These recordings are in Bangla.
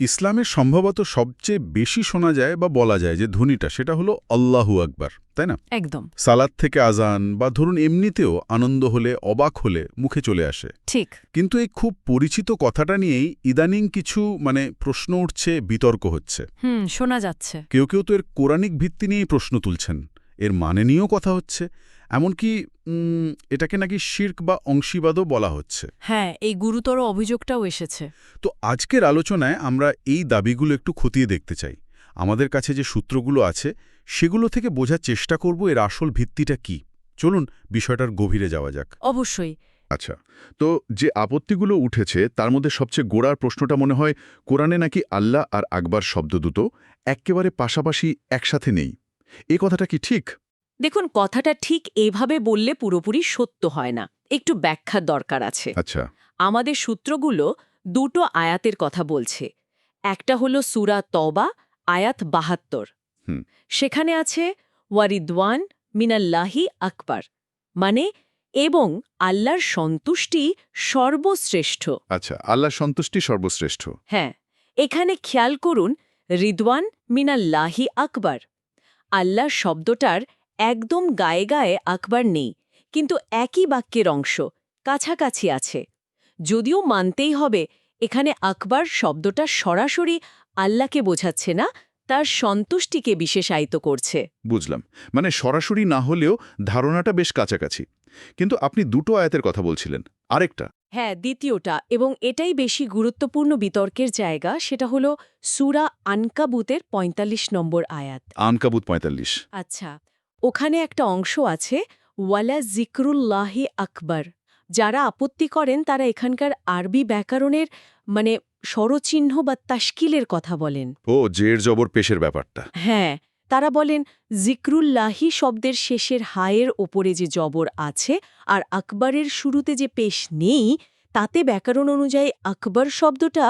ইসলামের সম্ভবত সবচেয়ে বেশি শোনা যায় বা বলা যায় যে ধ্বনিটা সেটা হলো আল্লাহু আকবার তাই না? একদম। সালাদ থেকে আজান বা ধরুন এমনিতেও আনন্দ হলে অবাক হলে মুখে চলে আসে। ঠিক। কিন্তু এই খুব পরিচিত কথাটা নিয়েই ইদানিং কিছু মানে প্রশ্ন উঠছে বিতর্ক হচ্ছে। হুম শোনা যাচ্ছে। কেউ কেউ তো এর কোরআনিক ভিত্তি নিয়েই প্রশ্ন তুলছেন। এর মানে নিয়েও কথা হচ্ছে। এমনকি এটাকে নাকি শির্ক বা অংশীবাদও বলা হচ্ছে। হ্যাঁ এই গুরুতর অভিযোগটাও এসেছে। তো আজকের আলোচনায় আমরা এই দাবিগুলো একটু খতিয়ে দেখতে চাই। আমাদের কাছে যে সূত্রগুলো আছে সেগুলো থেকে বোঝার চেষ্টা করব এর আসল ভিত্তিটা কি। চলুন বিষয়টার গভীরে যাওয়া যাক। অবশ্যই। আচ্ছা তো যে আপত্তিগুলো উঠেছে তার মধ্যে সবচেয়ে গোড়ার প্রশ্নটা মনে হয় কোরআনে নাকি আল্লাহ আর আকবার শব্দ দুটো এক্কেবারে পাশাপাশি একসাথে নেই। এ কথাটা কি ঠিক? দেখুন কথাটা ঠিক এভাবে বললে পুরোপুরি সত্য হয় না। একটু ব্যাখ্যার দরকার আছে। আচ্ছা। আমাদের সূত্রগুলো দুটো আয়াতের কথা বলছে। একটা হলো সুরা তবা আয়াত বাহাত্তর। সেখানে আছে ওয়ারিদওয়ান মিনাল্লাহি আকবার। মানে এবং আল্লাহর সন্তুষ্টি সর্বশ্রেষ্ঠ। আচ্ছা আল্লাহর সন্তুষ্টি সর্বশ্রেষ্ঠ। হ্যাঁ এখানে খেয়াল করুন রিদওয়ান মিনাল্লাহি আকবার। আল্লাহ শব্দটার একদম গায়ে গায়ে আকবার নেই, কিন্তু একই বাক্যের অংশ কাছাকাছি আছে। যদিও মানতেই হবে, এখানে আকবার শব্দটা সরাসরি আল্লাহকে বোঝাচ্ছে না, তার সন্তুষ্টিকে বিশেষায়িত করছে। বুঝলাম মানে সরাসরি না হলেও ধারণাটা বেশ কাছাকাছি। কিন্তু আপনি দুটো আয়াতের কথা বলছিলেন, আরেকটা। হ্যাঁ দ্বিতীয়টা এবং এটাই বেশি গুরুত্বপূর্ণ বিতর্কের জায়গা সেটা হলো সুরা আনকাবুতের ৪৫ নম্বর আয়াত। আনকাবুত পঁয়তাল্লিশ। আচ্ছা ওখানে একটা অংশ আছে ওয়ালা জিক্রুল্লাহি আকবর। যারা আপত্তি করেন তারা এখানকার আরবি ব্যাকরণের মানে স্বরচিহ্ন বা তাস্কিলের কথা বলেন। ও জের জবর পেশের ব্যাপারটা। হ্যাঁ তারা বলেন জিক্রুল্লাহি শব্দের শেষের হায়ের ওপরে যে জবর আছে আর আকবরের শুরুতে যে পেশ নেই তাতে ব্যাকরণ অনুযায়ী আকবর শব্দটা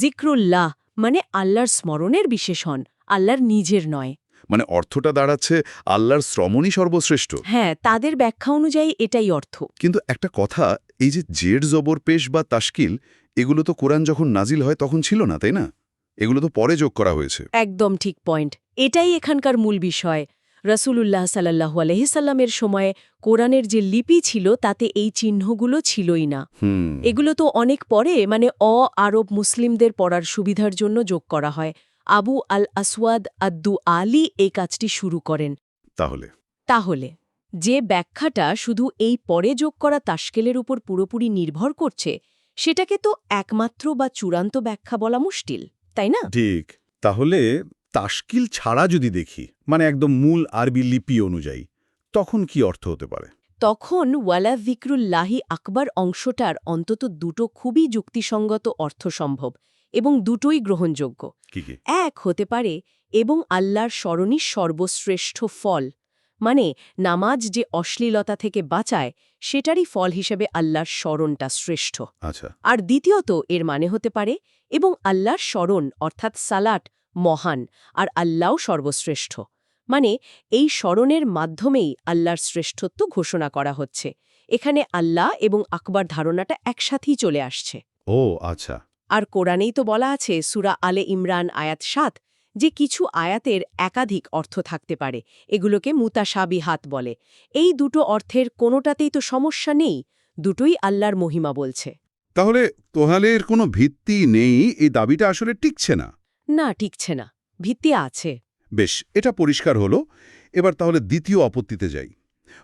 জিক্রুল্লাহ মানে আল্লাহর স্মরণের বিশেষণ আল্লাহর নিজের নয়। মানে অর্থটা দাঁড়াচ্ছে আল্লাহর শ্রমণই সর্বশ্রেষ্ঠ। হ্যাঁ তাদের ব্যাখ্যা অনুযায়ী এটাই অর্থ। কিন্তু একটা কথা এই যে জের জবর পেশ বা তাস্কিল এগুলো তো কোরআন যখন নাজিল হয় তখন ছিল না তাই না? এগুলো তো পরে যোগ করা হয়েছে। একদম ঠিক পয়েন্ট। এটাই এখানকার মূল বিষয়। রসুলুল্লাহ সাল্লাহু আলহিসাল্লামের সময়ে কোরআনের যে লিপি ছিল তাতে এই চিহ্নগুলো ছিলই না। এগুলো তো অনেক পরে মানে অ আরব মুসলিমদের পড়ার সুবিধার জন্য যোগ করা হয়। আবু আল আসওয়াদ আদ্দু আলী এই কাজটি শুরু করেন। তাহলে? তাহলে যে ব্যাখ্যাটা শুধু এই পরে যোগ করা তাস্কেলের উপর পুরোপুরি নির্ভর করছে সেটাকে তো একমাত্র বা চূড়ান্ত ব্যাখ্যা বলা মুশকিল। তাই না? ঠিক। তাহলে তাস্কিল ছাড়া যদি দেখি মানে একদম মূল আরবি লিপি অনুযায়ী তখন কি অর্থ হতে পারে? তখন ওয়ালা জিক্রুল্লাহি আকবর অংশটার অন্তত দুটো খুবই যুক্তিসঙ্গত অর্থ সম্ভব এবং দুটোই গ্রহণযোগ্য। এক হতে পারে এবং আল্লাহর স্মরণই সর্বশ্রেষ্ঠ ফল। মানে নামাজ যে অশ্লীলতা থেকে বাঁচায় সেটারই ফল হিসেবে আল্লাহর স্মরণটা শ্রেষ্ঠ। আচ্ছা। আর দ্বিতীয়ত এর মানে হতে পারে এবং আল্লাহর স্মরণ অর্থাৎ সালাট মহান আর আল্লাহ সর্বশ্রেষ্ঠ। মানে এই স্মরণের মাধ্যমেই আল্লাহর শ্রেষ্ঠত্ব ঘোষণা করা হচ্ছে। এখানে আল্লাহ এবং আকবর ধারণাটা একসাথেই চলে আসছে। ও আচ্ছা। আর কোরআনেই তো বলা আছে সুরা আলে ইমরান আয়াত সাত যে কিছু আয়াতের একাধিক অর্থ থাকতে পারে এগুলোকে মুতাসাবিহাত বলে। এই দুটো অর্থের কোনোটাতেই তো সমস্যা নেই দুটোই আল্লাহর মহিমা বলছে। তাহলে তোহালের কোনো ভিত্তি নেই এই দাবিটা আসলে টিকছে না? না টিকছে না ভিত্তি আছে। বেশ এটা পরিষ্কার হলো। এবার তাহলে দ্বিতীয় আপত্তিতে যাই।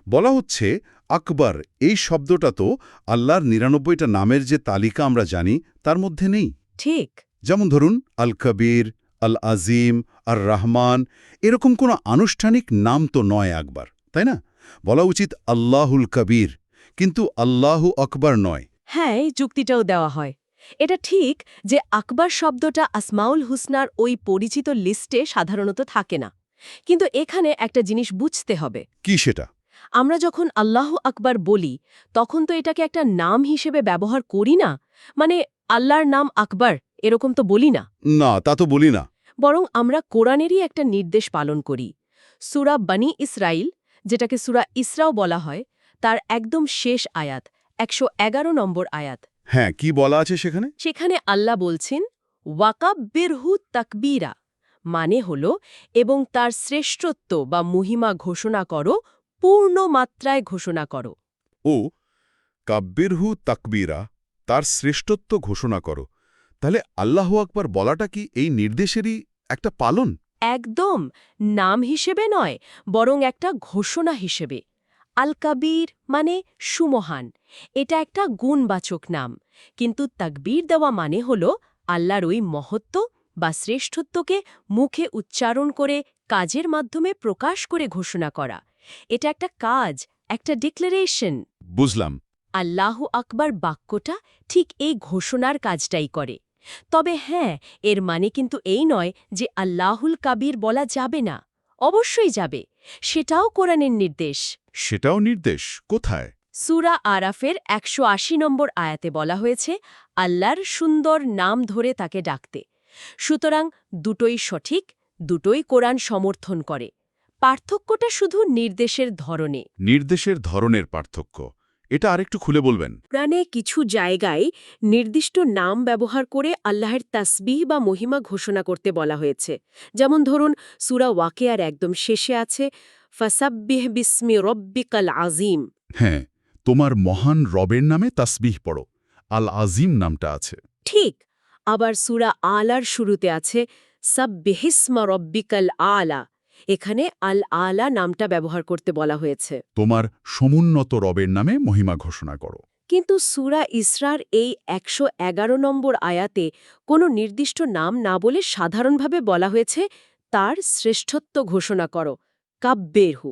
বলা হচ্ছে আকবর এই শব্দটা তো আল্লাহর নিরানব্বইটা নামের যে তালিকা আমরা জানি তার মধ্যে নেই। ঠিক। যেমন ধরুন আল কবির আল আজিম আর রহমান এরকম কোনো আনুষ্ঠানিক নাম তো নয় আকবর তাই না? বলা উচিত আল্লাহুল কবির কিন্তু আল্লাহু আকবর নয়। হ্যাঁ এই যুক্তিটাও দেওয়া হয়। এটা ঠিক যে আকবর শব্দটা আসমাউল হুসনার ওই পরিচিত লিস্টে সাধারণত থাকে না। কিন্তু এখানে একটা জিনিস বুঝতে হবে। কি সেটা? আমরা যখন আল্লাহ আকবার বলি তখন তো এটাকে একটা নাম হিসেবে ব্যবহার করি না? মানে আল্লাহর নাম আকবর এরকম তো বলি না। না তা তো বলি না। বরং আমরা কোরআনেরই একটা নির্দেশ পালন করি। সুরা বানি ইসরাইল যেটাকে সুরা ইসরাও বলা হয় তার একদম শেষ আয়াত একশো এগারো নম্বর আয়াত। হ্যাঁ কি বলা আছে সেখানে? সেখানে আল্লাহ বলছেন ওয়াকাব্বিরহু তাকবীরা মানে হল এবং তার শ্রেষ্ঠত্ব বা মহিমা ঘোষণা করো পূর্ণ মাত্রায় ঘোষণা করো। ও কাব্বিরহু তাকবীরা তার শ্রেষ্ঠত্ব ঘোষণা করো। তাহলে আল্লাহ আকবার বলাটা কি এই নির্দেশেরই একটা পালন? একদম। নাম হিসেবে নয় বরং একটা ঘোষণা হিসেবে। আল কাবির মানে সুমহান। এটা একটা গুণবাচক নাম। কিন্তু তাকবীর দেওয়া মানে হল আল্লাহর ওই মহত্ব বা শ্রেষ্ঠত্বকে মুখে উচ্চারণ করে কাজের মাধ্যমে প্রকাশ করে ঘোষণা করা। এটা একটা কাজ একটা ডিক্লারেশন বুঝলাম। আল্লাহ আকবার বাক্যটা ঠিক এই ঘোষণার কাজটাই করে। তবে হ্যাঁ এর মানে কিন্তু এই নয় যে আল্লাহুল কাবির বলা যাবে না। অবশ্যই যাবে। সেটাও কোরআনের নির্দেশ। সেটাও নির্দেশ। কোথায়? সুরা আরাফের একশো আশি নম্বর আয়াতে বলা হয়েছে আল্লাহর সুন্দর নাম ধরে তাকে ডাকতে। সুতরাং দুটোই সঠিক দুটোই কোরআন সমর্থন করে। পার্থক্যটা শুধু নির্দেশের ধরনে। নির্দেশের ধরনের পার্থক্য। এটা আরেকটু খুলে বলবেন। প্রাণে কিছু জায়গায় নির্দিষ্ট নাম ব্যবহার করে আল্লাহের তাসবিহ বা মহিমা ঘোষণা করতে বলা হয়েছে। যেমন ধরুন সুরা ওয়াকেয়ার একদম শেষে আছে ফাসাব্বিহ বিস্মি রব্বিকাল আজিম হ্যাঁ তোমার মহান রবের নামে তাসবিহ পড়ো আল আজিম নামটা আছে। ঠিক আবার সুরা আলার শুরুতে আছে সাব্বিহিসমা রব্বিকাল আলা। এখানে আল আলা নামটা ব্যবহার করতে বলা হয়েছে। তোমার সমুন্নত রবের নামে মহিমা ঘোষণা করো। কিন্তু সুরা ইসরার এই একশো এগারো নম্বর আয়াতে কোনো নির্দিষ্ট নাম না বলে সাধারণভাবে বলা হয়েছে তার শ্রেষ্ঠত্ব ঘোষণা করো। কাব্যেরহু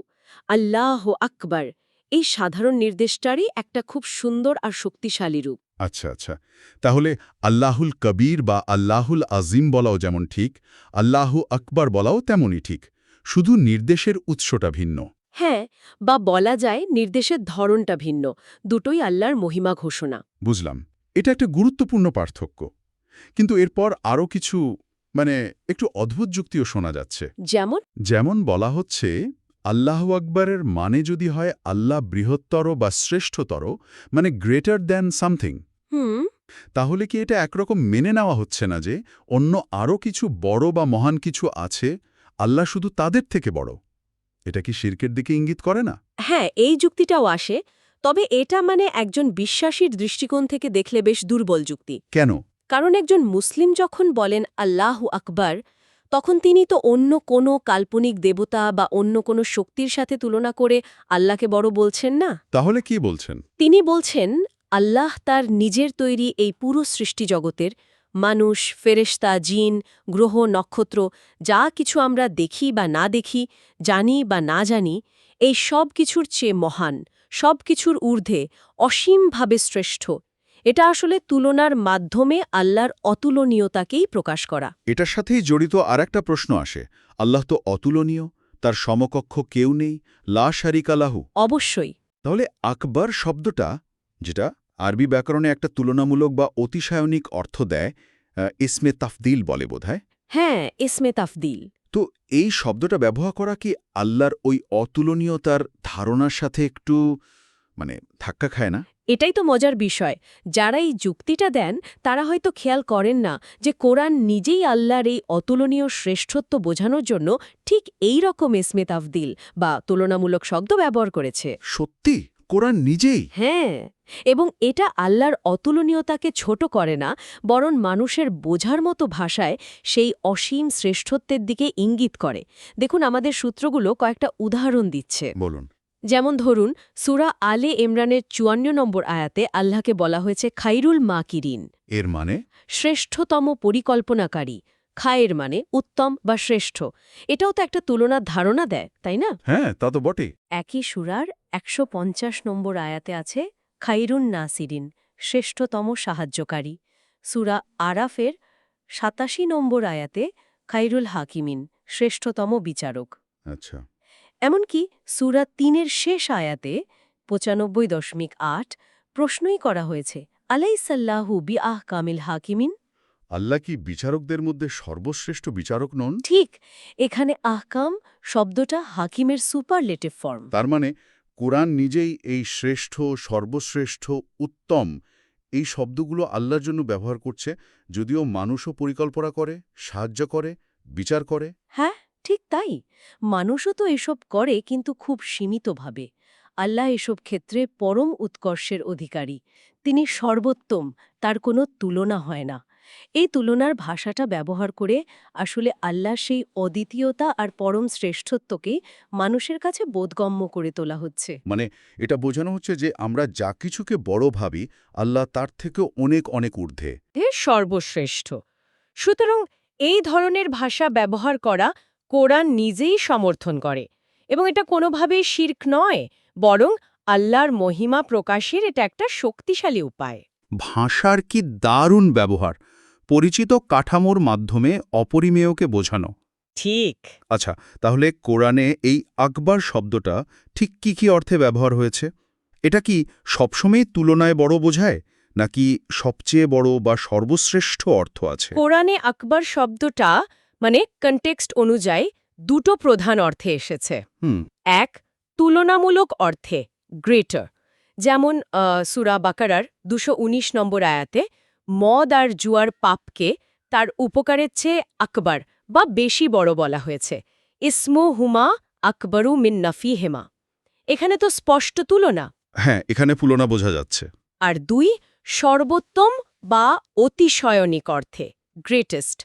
আল্লাহ আকবার। এই সাধারণ নির্দেশটারই একটা খুব সুন্দর আর শক্তিশালী রূপ। আচ্ছা আচ্ছা। তাহলে আল্লাহুল কবির বা আল্লাহুল আজিম বলাও যেমন ঠিক আল্লাহু আকবার বলাও তেমনই ঠিক। শুধু নির্দেশের উৎসটা ভিন্ন। হ্যাঁ বা বলা যায় নির্দেশের ধরনটা ভিন্ন। দুটোই আল্লাহর মহিমা ঘোষণা। বুঝলাম। এটা একটা গুরুত্বপূর্ণ পার্থক্য। কিন্তু এরপর আরও কিছু মানে একটু অদ্ভুত যুক্তিও শোনা যাচ্ছে। যেমন? যেমন বলা হচ্ছে আল্লাহ আকবরের মানে যদি হয় আল্লাহ বৃহত্তর বা শ্রেষ্ঠতর মানে গ্রেটার দ্যান সামথিং হুম। তাহলে কি এটা একরকম মেনে নেওয়া হচ্ছে না যে অন্য আরও কিছু বড় বা মহান কিছু আছে আল্লাহ শুধু তাদের থেকে বড়। এটা কি শির্কের দিকে ইঙ্গিত করে না? হ্যাঁ এই যুক্তিটাও আসে তবে এটা মানে একজন বিশ্বাসীর দৃষ্টিকোণ থেকে দেখলে বেশ দুর্বল যুক্তি। কেন? কারণ একজন মুসলিম যখন বলেন আল্লাহ আকবার তখন তিনি তো অন্য কোনো কাল্পনিক দেবতা বা অন্য কোনো শক্তির সাথে তুলনা করে আল্লাহকে বড় বলছেন না? তাহলে কি বলছেন? তিনি বলছেন আল্লাহ তার নিজের তৈরি এই পুরো সৃষ্টি জগতের মানুষ ফেরেশতা জিন গ্রহ নক্ষত্র যা কিছু আমরা দেখি বা না দেখি জানি বা না জানি এই সব কিছুর চেয়ে মহান সব কিছুর ঊর্ধ্বে অসীমভাবে শ্রেষ্ঠ। এটা আসলে তুলনার মাধ্যমে আল্লাহর অতুলনীয়তাকেই প্রকাশ করা। এটার সাথেই জড়িত আর একটা প্রশ্ন আসে আল্লাহ তো অতুলনীয় তার সমকক্ষ কেউ নেই লা শারিকালাহু অবশ্যই। তাহলে আকবর শব্দটা যেটা আরবি ব্যাকরণে একটা তুলনামূলক বা অতিশায়নিক অর্থ দেয় ইসমে তাফদিল বলে বোধহয়। হ্যাঁ ইসমে তাফদিল। তো এই শব্দটা ব্যবহার করা কি আল্লাহর ওই অতুলনীয়তার ধারণার সাথে একটু মানে ধাক্কা খায় না? এটাই তো মজার বিষয়। যারা এই যুক্তিটা দেন তারা হয়তো খেয়াল করেন না যে কোরআন নিজেই আল্লাহর এই অতুলনীয় শ্রেষ্ঠত্ব বোঝানোর জন্য ঠিক এই রকম ইসমে তাফদিল বা তুলনামূলক শব্দ ব্যবহার করেছে। সত্যি? কোরআন নিজেই। হ্যাঁ এবং এটা আল্লাহর অতুলনীয়তাকে ছোট করে না বরং মানুষের বোঝার মতো ভাষায় সেই অসীম শ্রেষ্ঠত্বের দিকে ইঙ্গিত করে। দেখুন আমাদের সূত্রগুলো কয়েকটা উদাহরণ দিচ্ছে। বলুন। যেমন ধরুন সুরা আলে ইমরানের চুয়ান্ন নম্বর আয়াতে আল্লাহকে বলা হয়েছে খাইরুল মাকিরিন। এর মানে? শ্রেষ্ঠতম পরিকল্পনাকারী। খায়ের মানে উত্তম বা শ্রেষ্ঠ। এটাও তো একটা তুলনার ধারণা দেয় তাই না? হ্যাঁ তা তো বটে একই সুরার একশো পঞ্চাশ নম্বর আয়াতে আছে খাইরুন নাসিরিন শ্রেষ্ঠতম সাহায্যকারী। সুরা আরাফের সাতাশি নম্বর আয়াতে খাইরুল হাকিমিন শ্রেষ্ঠতম বিচারক। আচ্ছা। এমনকি সুরা তিনের শেষ আয়াতে পঁচানব্বই দশমিক আট প্রশ্নই করা হয়েছে আলাইসাল্লাহু বি আহ কামিল হাকিমিন? আল্লাহ কি বিচারকদের মধ্যে সর্বশ্রেষ্ঠ বিচারক নন? ঠিক এখানে আহকাম শব্দটা হাকিমের সুপারলেটিভ ফর্ম। তার মানে কোরআন নিজেই এই শ্রেষ্ঠ সর্বশ্রেষ্ঠ উত্তম এই শব্দগুলো আল্লাহর জন্য ব্যবহার করছে যদিও মানুষও পরিকল্পনা করে সাহায্য করে বিচার করে। হ্যাঁ ঠিক তাই। মানুষও তো এসব করে কিন্তু খুব সীমিতভাবে। আল্লাহ এসব ক্ষেত্রে পরম উৎকর্ষের অধিকারী। তিনি সর্বোত্তম তার কোনো তুলনা হয় না। এই তুলনার ভাষাটা ব্যবহার করে আসলে আল্লাহ সেই অদ্বিতীয়তা আর পরম শ্রেষ্ঠত্বকে মানুষের কাছে বোধগম্য করে তোলা হচ্ছে। মানে এটা বোঝানো হচ্ছে যে আমরা যা কিছুকে বড় ভাবি আল্লাহ তার থেকেও অনেক অনেক ঊর্ধ্বে। সর্বশ্রেষ্ঠ। সুতরাং এই ধরনের ভাষা ব্যবহার করা কোরআন নিজেই সমর্থন করে এবং এটা কোনোভাবেই শির্ক নয় বরং আল্লাহর মহিমা প্রকাশের এটা একটা শক্তিশালী উপায়। ভাষার কি দারুণ ব্যবহার! পরিচিত কাঠামোর মাধ্যমে অপরিমেয়কে বোঝানো। ঠিক। আচ্ছা তাহলে কোরআনে এই আকবর শব্দটা ঠিক কি কি অর্থে ব্যবহার হয়েছে? এটা কি সবসময় তুলনায় বড় বোঝায় নাকি সবচেয়ে বড় বা সর্বশ্রেষ্ঠ অর্থ আছে? কোরআনে আকবর শব্দটা মানে কনটেক্সট অনুযায়ী দুটো প্রধান অর্থে এসেছে। হুম। এক তুলনামূলক অর্থে গ্রেটার যেমন সুরা বাকারার দুশো নম্বর আয়াতে মদ আর জুয়ার পাপকে তার উপকারের চেয়ে আকবর বা বেশি বড় বলা হয়েছে। ইসমু হুমা আকবরু মিন নফি হেমা এখানে তো স্পষ্ট তুলনা। হ্যাঁ এখানে তুলনা বোঝা যাচ্ছে। আর দুই সর্বোত্তম বা অতিশয়নিক অর্থে গ্রেটেস্ট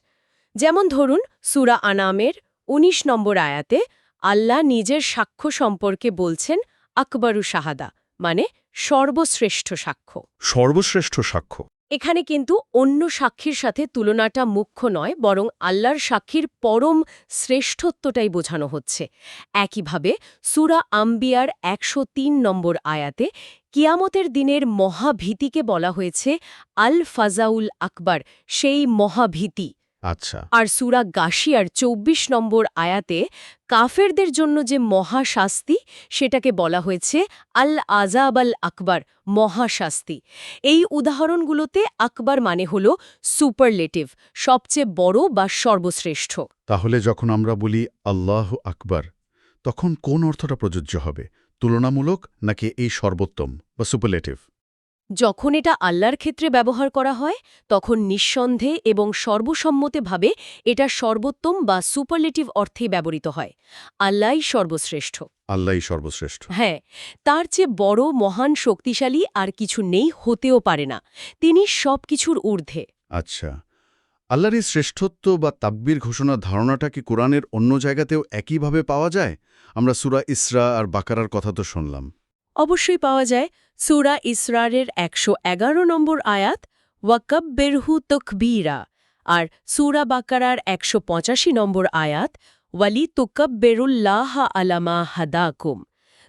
যেমন ধরুন সুরা আনামের ১৯ নম্বর আয়াতে আল্লাহ নিজের সাক্ষ্য সম্পর্কে বলছেন আকবরু শাহাদা মানে সর্বশ্রেষ্ঠ সাক্ষ্য। সর্বশ্রেষ্ঠ সাক্ষ্য। এখানে কিন্তু অন্য সাক্ষীর সাথে তুলনাটা মুখ্য নয়, বরং আল্লাহর সাক্ষীর পরম শ্রেষ্ঠত্বটাই বোঝানো হচ্ছে। একইভাবে সুরা আম্বিয়ার একশো তিন নম্বর আয়াতে কিয়ামতের দিনের মহাভীতিকে বলা হয়েছে আল ফাজাউল আকবর, সেই মহাভীতি। আচ্ছা। আর সুরা গাশিয়ার ২৪ নম্বর আয়াতে কাফেরদের জন্য যে মহাশাস্তি সেটাকে বলা হয়েছে আল আজাব আল আকবর মহাশাস্তি। এই উদাহরণগুলোতে আকবর মানে হল সুপারলেটিভ সবচেয়ে বড় বা সর্বশ্রেষ্ঠ। তাহলে যখন আমরা বলি আল্লাহ আকবর তখন কোন অর্থটা প্রযোজ্য হবে তুলনামূলক নাকি এই সর্বোত্তম বা সুপারলেটিভ? যখন এটা আল্লাহর ক্ষেত্রে ব্যবহার করা হয় তখন নিঃসন্দেহে এবং সর্বসম্মতেভাবে এটা সর্বোত্তম বা সুপারলেটিভ অর্থে ব্যবহৃত হয়। আল্লাহই সর্বশ্রেষ্ঠ। আল্লাহই সর্বশ্রেষ্ঠ। হ্যাঁ তার চেয়ে বড় মহান শক্তিশালী আর কিছু নেই হতেও পারে না। তিনি সব কিছুর ঊর্ধ্বে। আচ্ছা আল্লাহর এই শ্রেষ্ঠত্ব বা তাব্বির ঘোষণার ধারণাটা কি কোরআনের অন্য জায়গাতেও একইভাবে পাওয়া যায়? আমরা সুরা ইসরা আর বাকারার কথা তো শুনলাম। অবশ্যই পাওয়া যায়। সুরা ইসরারের একশো এগারো নম্বর আয়াত ওয়াকব বেরহু তকবীরা আর সুরা বাকারার একশো পঁচাশি নম্বর আয়াত ওয়ালি তুকব বেরুল্লাহ আলামা হাদাকুম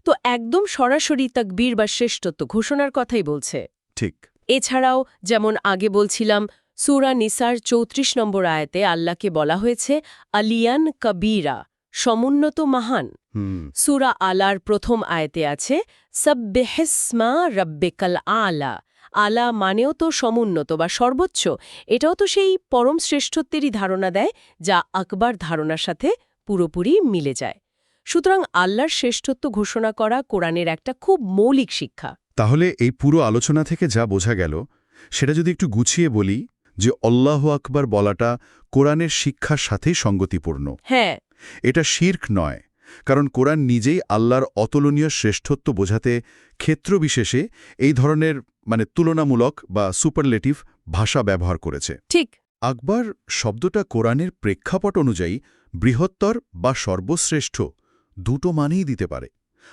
তো একদম সরাসরি তকবীর বা শ্রেষ্ঠত্ব ঘোষণার কথাই বলছে। ঠিক। এছাড়াও যেমন আগে বলছিলাম সুরা নিসার চৌত্রিশ নম্বর আয়াতে আল্লাহকে বলা হয়েছে আলিয়ান কবীরা সমুন্নত মহান। সুরা আলার প্রথম আয়তে আছে সব্বেহেসমা রব্বেকাল আলা। আলা মানেও তো সমুন্নত বা সর্বোচ্চ। এটাও তো সেই পরম শ্রেষ্ঠত্বেরই ধারণা দেয় যা আকবার ধারণার সাথে পুরোপুরি মিলে যায়। সুতরাং আল্লাহর শ্রেষ্ঠত্ব ঘোষণা করা কোরআনের একটা খুব মৌলিক শিক্ষা। তাহলে এই পুরো আলোচনা থেকে যা বোঝা গেল সেটা যদি একটু গুছিয়ে বলি যে অল্লাহ আকবার বলাটা কোরআনের শিক্ষার সাথেই সঙ্গতিপূর্ণ। হ্যাঁ এটা শির্ক নয় কারণ কোরআন নিজেই আল্লাহর অতুলনীয় শ্রেষ্ঠত্ব বোঝাতে ক্ষেত্রবিশেষে এই ধরনের মানে তুলনামূলক বা সুপারলেটিভ ভাষা ব্যবহার করেছে। ঠিক। আকবর শব্দটা কোরআনের প্রেক্ষাপট অনুযায়ী বৃহত্তর বা সর্বশ্রেষ্ঠ দুটো মানেই দিতে পারে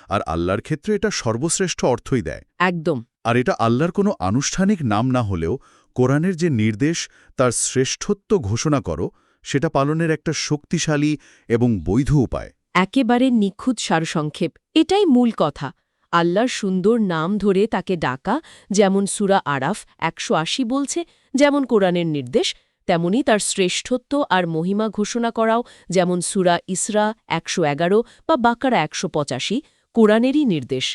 আর আল্লাহর ক্ষেত্রে এটা সর্বশ্রেষ্ঠ অর্থই দেয়। একদম। আর এটা আল্লাহর কোনো আনুষ্ঠানিক নাম না হলেও কোরআনের যে নির্দেশ তার শ্রেষ্ঠত্ব ঘোষণা করো সেটা পালনের একটা শক্তিশালী এবং বৈধ উপায়। একেবারে নিখুঁত সারসংক্ষেপ। এটাই মূল কথা। আল্লাহর সুন্দর নাম ধরে তাকে ডাকা যেমন সুরা আরাফ একশো আশি বলছে যেমন কোরআনের নির্দেশ তেমনি তার শ্রেষ্ঠত্ব আর মহিমা ঘোষণা করাও যেমন সুরা ইসরা একশো এগারো বা বাকারা একশো পঁচাশি কোরআনেরই নির্দেশ।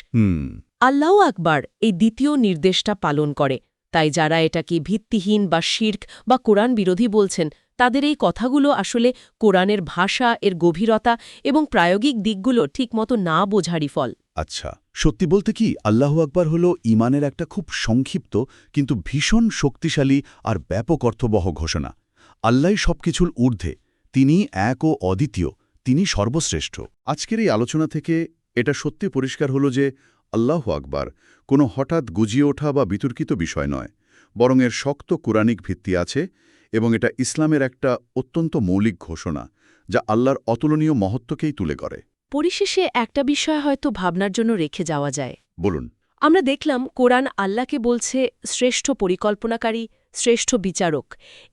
আল্লাহ আকবার এই দ্বিতীয় নির্দেশটা পালন করে। তাই যারা এটাকে ভিত্তিহীন বা শির্ক বা কোরআন বিরোধী বলছেন তাদের এই কথাগুলো আসলে কোরআনের ভাষা, এর গভীরতা এবং প্রায়োগিক দিকগুলো ঠিকমতো না বোঝারই ফল। আচ্ছা সত্যি বলতে কি আল্লাহু আকবার হল ইমানের একটা খুব সংক্ষিপ্ত কিন্তু ভীষণ শক্তিশালী আর ব্যাপক অর্থবহ ঘোষণা। আল্লাহ সবকিছুর ঊর্ধ্বে, তিনি এক ও অদ্বিতীয়, তিনি সর্বশ্রেষ্ঠ। আজকের এই আলোচনা থেকে এটা সত্যি পরিষ্কার হল যে আল্লাহ আকবার কোনো হঠাৎ গুজিয়ে ওঠা বা বিতর্কিত বিষয় নয়, বরং এর শক্ত কোরআনিক ভিত্তি আছে এবং এটা ইসলামের একটা অত্যন্ত মৌলিক ঘোষণা যা আল্লাহর অতুলনীয় মহত্বকেই তুলে করে পরিশেষে একটা বিষয় হয়তো ভাবনার জন্য রেখে যাওয়া যায়। বলুন। আমরা দেখলাম কোরআন আল্লাহকে বলছে শ্রেষ্ঠ পরিকল্পনাকারী শ্রেষ্ঠ বিচারক।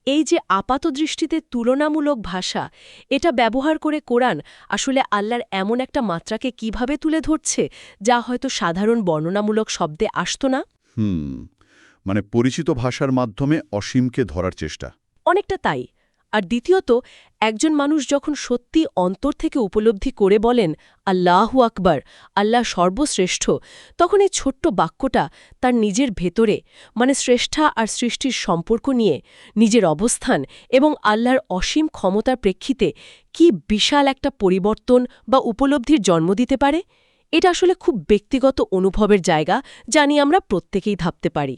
এই যে আপাত দৃষ্টিতে তুলনামূলক ভাষা এটা ব্যবহার করে কোরআন আসলে আল্লাহর এমন একটা মাত্রাকে কীভাবে তুলে ধরছে যা হয়তো সাধারণ বর্ণনামূলক শব্দে আসত না? হুম মানে পরিচিত ভাষার মাধ্যমে অসীমকে ধরার চেষ্টা। অনেকটা তাই। আর দ্বিতীয়ত, একজন মানুষ যখন সত্যি অন্তর থেকে উপলব্ধি করে বলেন, আল্লাহু আকবার, আল্লাহ সর্বশ্রেষ্ঠ তখন এই ছোট্ট বাক্যটা তার নিজের ভেতরে মানে শ্রেষ্ঠা আর সৃষ্টির সম্পর্ক নিয়ে, নিজের অবস্থান এবং আল্লাহর অসীম ক্ষমতার প্রেক্ষিতে কি বিশাল একটা পরিবর্তন বা উপলব্ধির জন্ম দিতে পারে? এটা আসলে খুব ব্যক্তিগত অনুভবের জায়গা নিয়ে আমরা প্রত্যেকেই ভাবতে পারি।